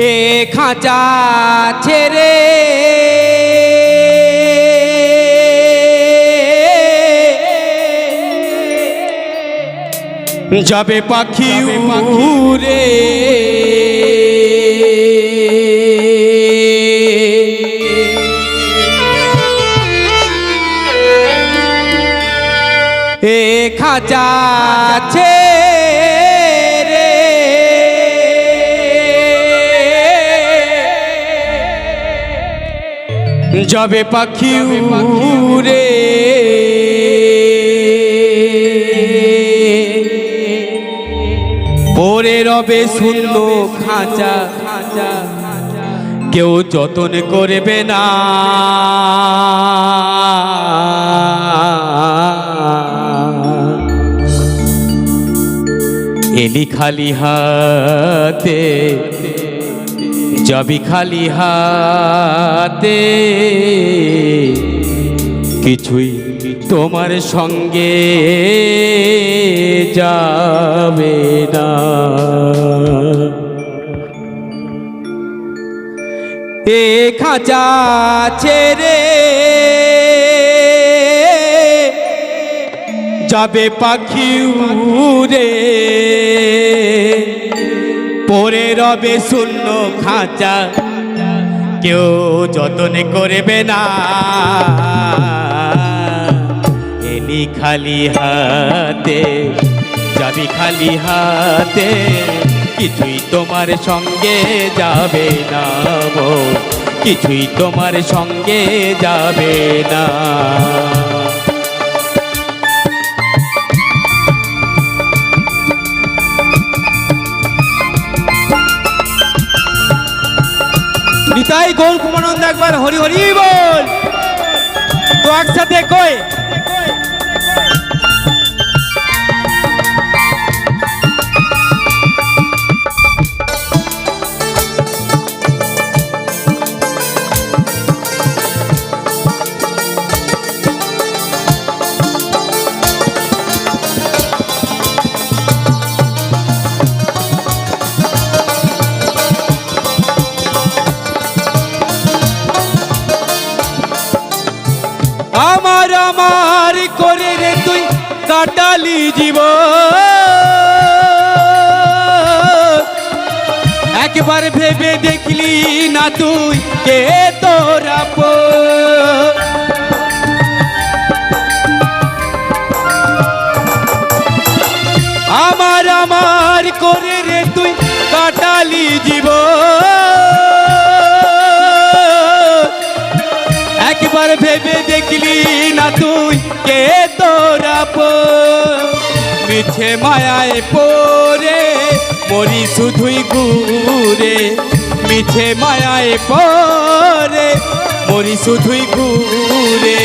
এ খাঁচা ছেড়ে। যাবে পাখি উড়ে যাবে পাখি উড়ে। পরে রবে শূন্য খাঁচা। কেউ যতন করবে না। এলি খালি হাতে যাবি খালি হাতে কিছুই তোমার সঙ্গে যাবে না। এ খাঁচা ছেড়ে যাবে পাখি উড়ে। পরে রবে শূন্য খাঁচা। কেউ যতন করবে না। এলি খালি হাতে, যাবি খালি হাতে, কিছুই তোমার সঙ্গে যাবে না কিছুই তোমার সঙ্গে যাবে না। নিতাই গৌর কুমানন্দ একবার হরি হরি বল। তো একসাথে কই? কাটালি জীব। একবার ভেবে দেখলি না তুই কে তোরা আমার আমার করে রে তুই কাটালি জীব। একবার ভেবে দেখলি না তুই কে মিছে মায়ায় পরে মরি শুধুই ঘুরে মিছে মায়ায় পরে মরি শুধুই ঘুরে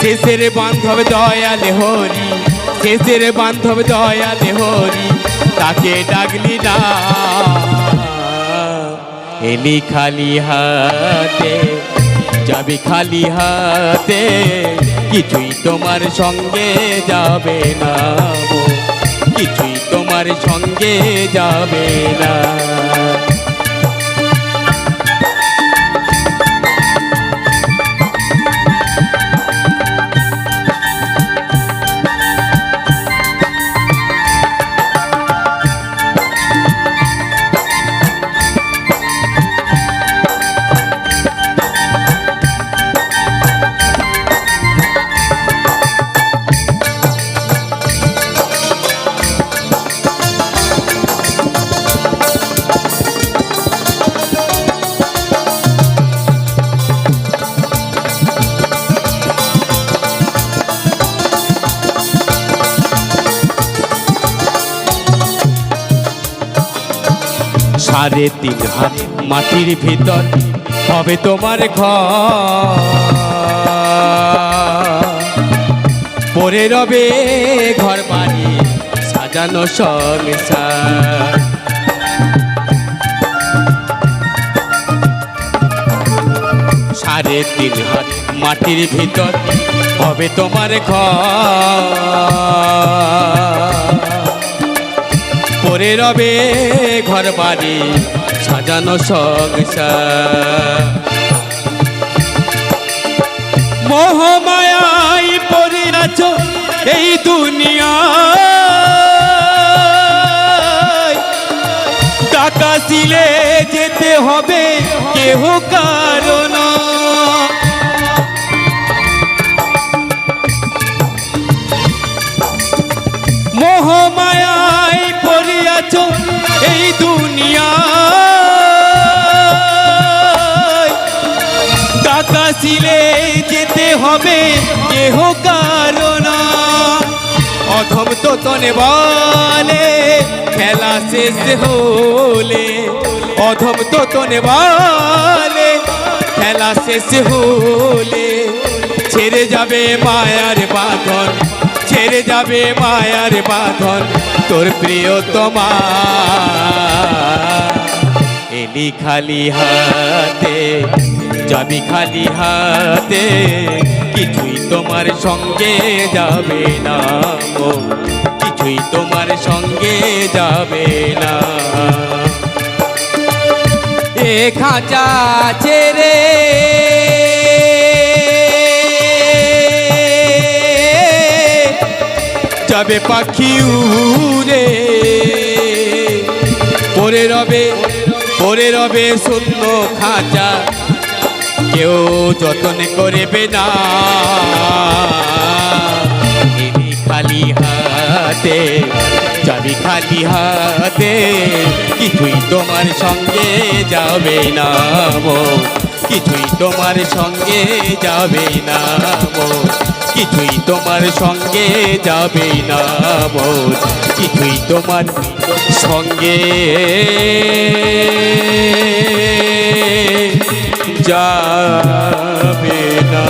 শেষের বান্ধব দয়ালে হরি, শেষের বান্ধব দয়ালে হরি, তাকে ডাকলি না। এলি খালি হাতে, যাবি খালি হাতে, কিছুই তোমার সঙ্গে যাবে না কিছুই তোমার সঙ্গে যাবে না। সাড়ে তিন হাত মাটির ভিতর, হবে তোমার ঘর। রবে ঘর বাড়ি, সাজানো সংসার সাড়ে তিন হাত মাটির ভিতর, হবে তোমার ঘর। রবে ঘর বাড়ি সাজানো সংসার মোহমায়াই পড়ে আছো এই দুনিয়া টাকা দিলে যেতে হবে কেহ কারণ। মোহমায়াই আছো এই দুনিয়া টাকা সিলে যেতে হবে কেহ কারণ অধম তো তনে বলে, খেলা শেষ হলে। অধম তো তনে বলে, খেলা শেষ হলে। ছেড়ে যাবে মায়ার বাঁধন ছেড়ে যাবে মায়ার বাঁধন তোর প্রিয় তোমার এলি খালি হাতে, যাবি খালি হাতে, কিছুই তোমার সঙ্গে যাবে না কিছুই তোমার সঙ্গে যাবে না। এ খাঁচা ছেড়ে যাবে পাখি উড়ে। পরে রবে পরে রবে শূন্য খাঁচা। কেউ যতন করবে না। খালি হাতে, যাবি খালি হাতে। কিছুই তোমার সঙ্গে যাবে না কিছুই তোমার সঙ্গে যাবে না কিছুই তোমার সঙ্গে যাবে না বোধ কিছুই তোমার সঙ্গে যাবে না।